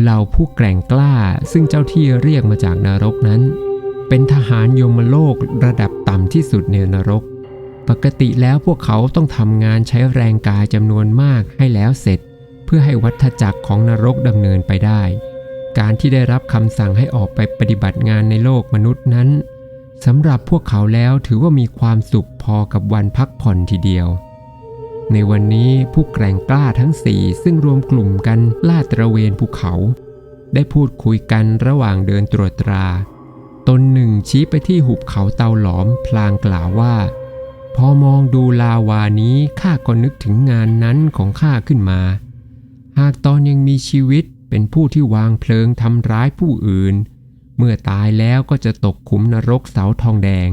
เหล่าผู้แกร่งกล้าซึ่งเจ้าที่เรียกมาจากนรกนั้น เป็นทหารโยมโลกระดับต่ำที่สุดในนรก ปกติแล้วพวกเขาต้องทำงานใช้แรงกายจำนวนมากให้แล้วเสร็จ เพื่อให้วัฏจักรของนรกดำเนินไปได้ การที่ได้รับคำสั่งให้ออกไปปฏิบัติงานในโลกมนุษย์นั้นสำหรับพวกเขาแล้วถือว่ามีความสุขพอกับวันพักผ่อนทีเดียว ในวันนี้ผู้แกร่งกล้าทั้งสี่ซึ่งรวมกลุ่มกันลาดตระเวนภูเขา ได้พูดคุยกันระหว่างเดินตรวจตรา ตนหนึ่งชี้ไปที่หุบเขาเตาหลอมพลางกล่าวว่า พอมองดูลาวานี้ข้าก็นึกถึงงานนั้นของข้าขึ้นมา หากตอนยังมีชีวิตเป็นผู้ที่วางเพลิงทำร้ายผู้อื่น เมื่อตายแล้วก็จะตกขุมนรกเสาทองแดง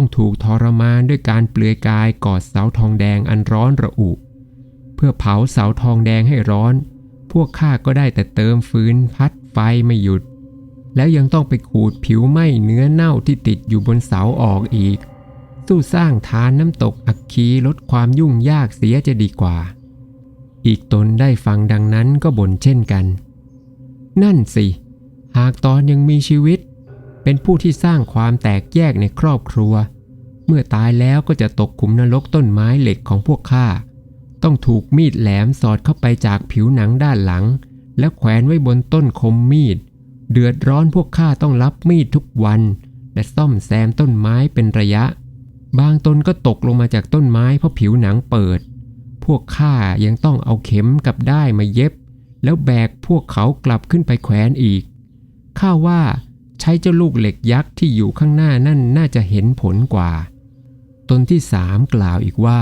ต้องถูกทรมานด้วยการเปลือยกายกอดเสาทองแดงอันร้อนระอุ เพื่อเผาเสาทองแดงให้ร้อน พวกข้าก็ได้แต่เติมฟืนพัดไฟไม่หยุด แล้วยังต้องไปขูดผิวไหม้เนื้อเน่าที่ติดอยู่บนเสาออกอีก สู้สร้างทานน้ำตกอักคีลดความยุ่งยากเสียจะดีกว่า อีกตนได้ฟังดังนั้นก็บ่นเช่นกัน นั่นสิ หากตอนยังมีชีวิตเป็นผู้ที่สร้างความแตกแยกในครอบครัว เมื่อตายแล้วก็จะตกขุมนรกต้นไม้เหล็กของพวกข้า ต้องถูกมีดแหลมสอดเข้าไปจากผิวหนังด้านหลัง และแขวนไว้บนต้นคมมีด เดือดร้อนพวกข้าต้องรับมีดทุกวัน และซ่อมแซมต้นไม้เป็นระยะ บางตนก็ตกลงมาจากต้นไม้เพราะผิวหนังเปิด พวกข้ายังต้องเอาเข็มกับด้ายมาเย็บ แล้วแบกพวกเขากลับขึ้นไปแขวนอีก ข้าว่าใช้เจ้าลูกเหล็กยักษ์ที่อยู่ข้างหน้านั่นน่าจะเห็นผลกว่า ตนที่สามกล่าวอีกว่า